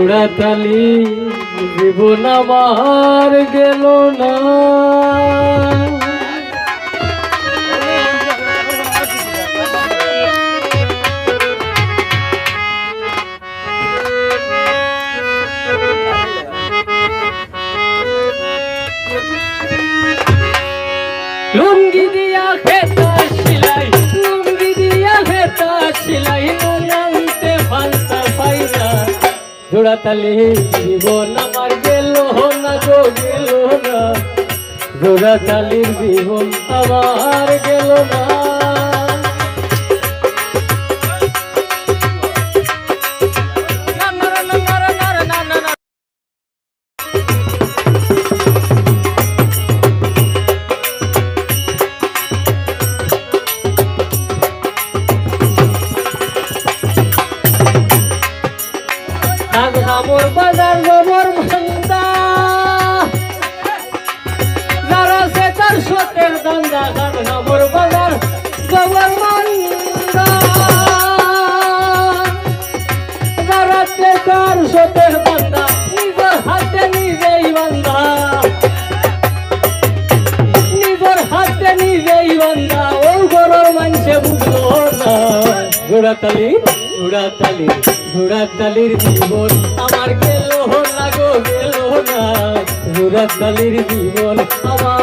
জোড়াতালি জীবন আমার গেল না। জোড়াতালি জীবন আমার গেল না গো গেল না। জোড়াতালির জীবন আমার গেল না। হাতে নিজেই বান্দা। হাতে নিজেই বান্দা, ও গরর মানুষে বুঝলো না। ঘোড়াতালি ঘোড়াতালি, ঘোড়াতালির জীবন আমার গেল না গো, গেল না। ঘোড়াতালির জীবন আমার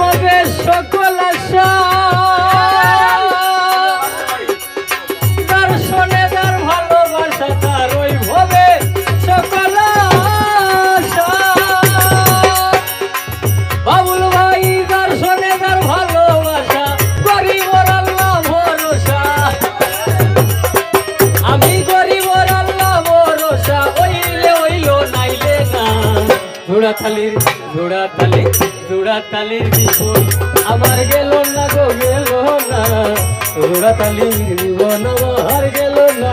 মধ্যে সকল দর্শনে তার ভালোবাসা, তারই ভবে সকল বাবুল ভাই দর্শনে তার ভালোবাসা গরিবর আল্লাহ আমি গরিবর আল্লাহ ভরসা ওইলে ওইল নাইলে না। জোড়া থালির জোড়া থালির জীবন আমার গেল না গো, গেল না। জোড়া থালির জীবন আমার গেল না।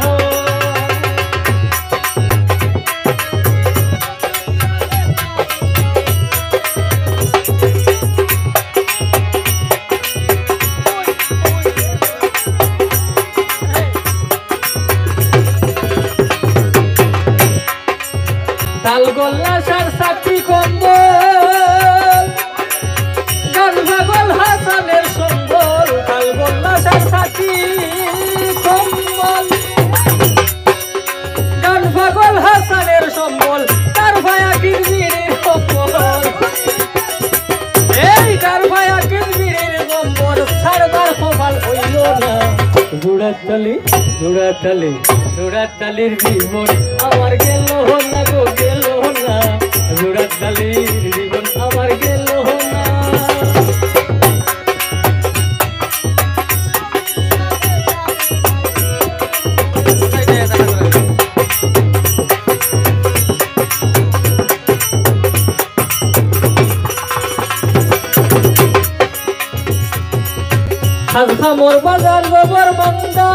তাল গোল্লা জোড়াতালি জোড়া তালির বিমোর আমার গেল না গো গেল না। জোড়াতালির জীবন হাজা মোর বাজার গোবর মন্দা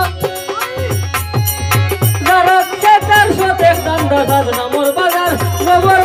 যারা তার সাথে দান্দা সাজনা মোর বাজার গোবর